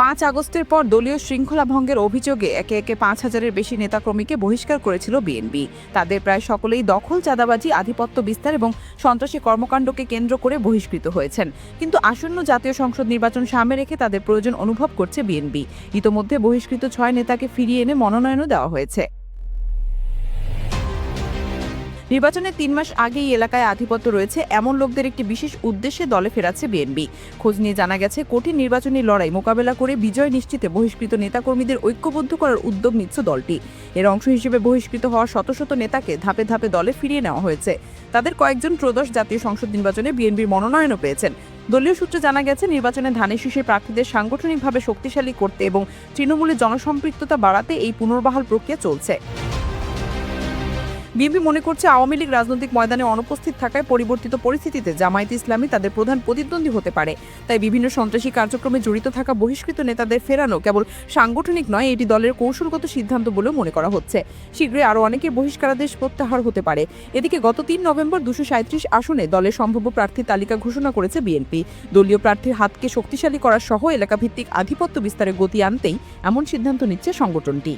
পাঁচ আগস্টের পর দলীয় শৃঙ্খলা ভঙ্গের অভিযোগে একে একে পাঁচ হাজারের বেশি নেতাকর্মীকে বহিষ্কার করেছিল বিএনপি। তাদের প্রায় সকলেই দখল, চাঁদাবাজি, আধিপত্য বিস্তার এবং সন্ত্রাসী কর্মকাণ্ডকে কেন্দ্র করে বহিষ্কৃত হয়েছেন। কিন্তু আসন্ন জাতীয় সংসদ নির্বাচন সামনে রেখে তাদের প্রয়োজন অনুভব করছে বিএনপি। ইতোমধ্যে বহিষ্কৃত ছয় নেতাকে ফিরিয়ে এনে মনোনয়নও দেওয়া হয়েছে। নির্বাচনের তিন মাস আগেই এলাকায় আধিপত্য রয়েছে। এমন লোকদের একটি বিশেষ উদ্দেশ্যে দলে ফেরাচ্ছে বিএনপি খোঁজ নিয়ে জানা গেছে, কঠিন নির্বাচনী লড়াই মোকাবেলা করে বিজয় নিশ্চিতে বহিষ্কৃত নেতাকর্মীদের ঐক্যবদ্ধ করার উদ্যোগ নিচ্ছে দলটি। এর অংশ হিসেবে বহিষ্কৃত হওয়া শত শত নেতাকে ধাপে ধাপে দলে ফিরিয়ে নেওয়া হয়েছে। তাদের কয়েকজন ত্রয়োদশ জাতীয় সংসদ নির্বাচনে বিএনপির মনোনয়নও পেয়েছেন। দলীয় সূত্রে জানা গেছে, নির্বাচনে ধানের শীষের প্রার্থীদের সাংগঠনিকভাবে শক্তিশালী করতে এবং তৃণমূলের জনসম্পৃক্ততা বাড়াতে এই পুনর্বহাল প্রক্রিয়া চলছে। বিএনপি মনে করছে আওয়ামী লীগ রাজনৈতিক ময়দানে অনুপস্থিত থাকায় পরিবর্তিত পরিস্থিতিতে জামায়াত ইসলামী তাদের প্রধান প্রতিদ্বন্দ্বী হতে পারে। তাই বিভিন্ন সন্ত্রাসী কার্যক্রমে জড়িত থাকা বহিষ্কৃত নেতাদের ফেরানো কেবল সাংগঠনিক নয়, এটি দলের কৌশলগত সিদ্ধান্ত বলেও মনে করা হচ্ছে। শীঘ্রই আরও অনেকে বহিষ্কারাদেশ প্রত্যাহার হতে পারে। এদিকে গত তিন নভেম্বর দুশো সাঁত্রিশ আসনে দলের সম্ভাব্য প্রার্থী তালিকা ঘোষণা করেছে বিএনপি। দলীয় প্রার্থীর হাতকে শক্তিশালী করা সহ এলাকাভিত্তিক আধিপত্য বিস্তারে গতি আনতেই এমন সিদ্ধান্ত নিচ্ছে সংগঠনটি।